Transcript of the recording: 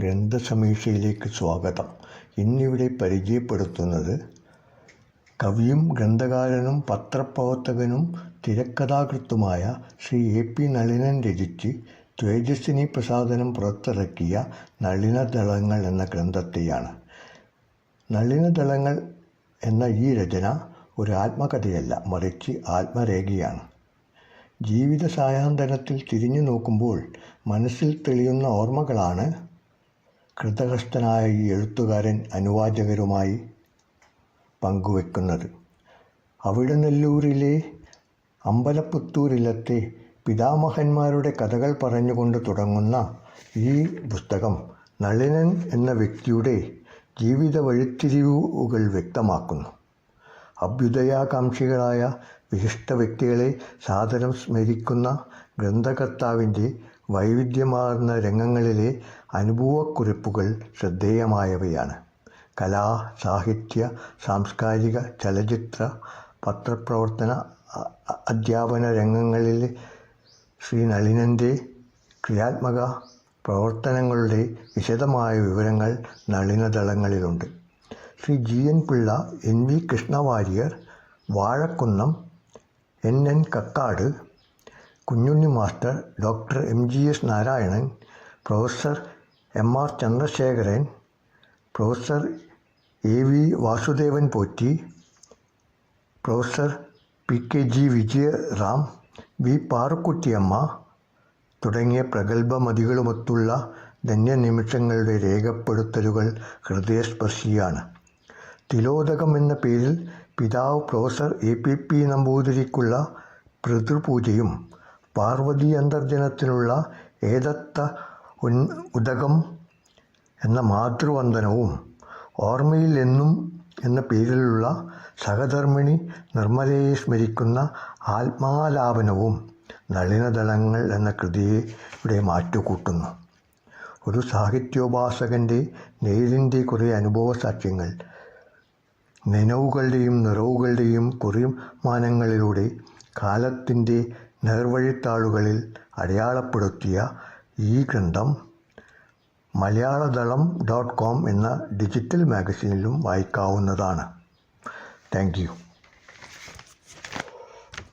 ഗ്രന്ഥസമീക്ഷയിലേക്ക് സ്വാഗതം. ഇന്നിവിടെ പരിചയപ്പെടുത്തുന്നത് കവിയും ഗ്രന്ഥകാരനും പത്രപ്രവർത്തകനും തിരക്കഥാകൃത്തുമായ ശ്രീ എ പി നളിനൻ രചിച്ച് തേജസ്വിനി പ്രസാദനം പുറത്തിറക്കിയ നളിനദളങ്ങൾ എന്ന ഗ്രന്ഥത്തെയാണ്. നളിനദളങ്ങൾ എന്ന ഈ രചന ഒരു ആത്മകഥയല്ല മറിച്ച് ആത്മരേഖയാണ്. ജീവിത സായാന്തരത്തിൽ തിരിഞ്ഞു നോക്കുമ്പോൾ മനസ്സിൽ തെളിയുന്ന ഓർമ്മകളാണ് കൃതകസ്ഥനായ ഈ എഴുത്തുകാരൻ അനുവാചകരുമായി പങ്കുവെക്കുന്നത്. അവിടനെല്ലൂരിലെ അമ്പലപ്പുത്തൂരിലത്തെ പിതാമഹന്മാരുടെ കഥകൾ പറഞ്ഞുകൊണ്ട് തുടങ്ങുന്ന ഈ പുസ്തകം നളിനൻ എന്ന വ്യക്തിയുടെ ജീവിത വഴിത്തിരിവുകൾ വ്യക്തമാക്കുന്നു. അഭ്യുദയാകാംക്ഷികളായ വിശിഷ്ട വ്യക്തികളെ സാദരം സ്മരിക്കുന്ന ഗ്രന്ഥകർത്താവിന്റെ വൈവിധ്യമാർന്ന രംഗങ്ങളിലെ അനുഭവക്കുറിപ്പുകൾ ശ്രദ്ധേയമായവയാണ്. കലാ സാഹിത്യ സാംസ്കാരിക ചലച്ചിത്ര പത്രപ്രവർത്തന അധ്യാപന രംഗങ്ങളിൽ ശ്രീ നളിനന്റെ ക്രിയാത്മക പ്രവർത്തനങ്ങളുടെ വിശദമായ വിവരങ്ങൾ നളിനദളങ്ങളിലുണ്ട്. Shri G N Pillai N V Krishna Warrier Vazhakunnam N N Kakkad Kunjunni master doctor M G S Narayanan professor M R Chandrasekharan professor A V Vasudevan Potti professor P K G Vijayaram V Parukuttyamma തുടങ്ങിയ പ്രഗത്ഭമതികളുമൊത്തുള്ള ധന്യനിമിഷങ്ങളുടെ രേഖപ്പെടുത്തലുകൾ ഹൃദയസ്പർശിയാണ്. തിലോദകം എന്ന പേരിൽ പിതാവ് professor A P P നമ്പൂതിരിക്കുള്ള പിതൃപൂജയും പാർവതി അന്തർജനത്തിനുള്ള ഏതത്ത ഉൻ ഉദകം എന്ന മാതൃവന്ദനവും ഓർമ്മയിൽ എന്നും എന്ന പേരിലുള്ള സഹധർമ്മിണി നിർമ്മലയെ സ്മരിക്കുന്ന ആത്മാലാപനവും നളിനദളങ്ങൾ എന്ന കൃതിയെ ഇവിടെ മാറ്റുകൂട്ടുന്നു. ഒരു സാഹിത്യോപാസകന്റെ നേരിന്റെ കുറേ അനുഭവ സാക്ഷ്യങ്ങൾ നനവുകളുടെയും നിറവുകളുടെയും കുറിമാനങ്ങളിലൂടെ കാലത്തിന്റെ നേർവഴിത്താളുകളിൽ അടയാളപ്പെടുത്തിയ ഈ ഗ്രന്ഥം മലയാളദളം ഡോട്ട് കോം എന്ന ഡിജിറ്റൽ മാഗസീനിലും വായിക്കാവുന്നതാണ്. Thank you.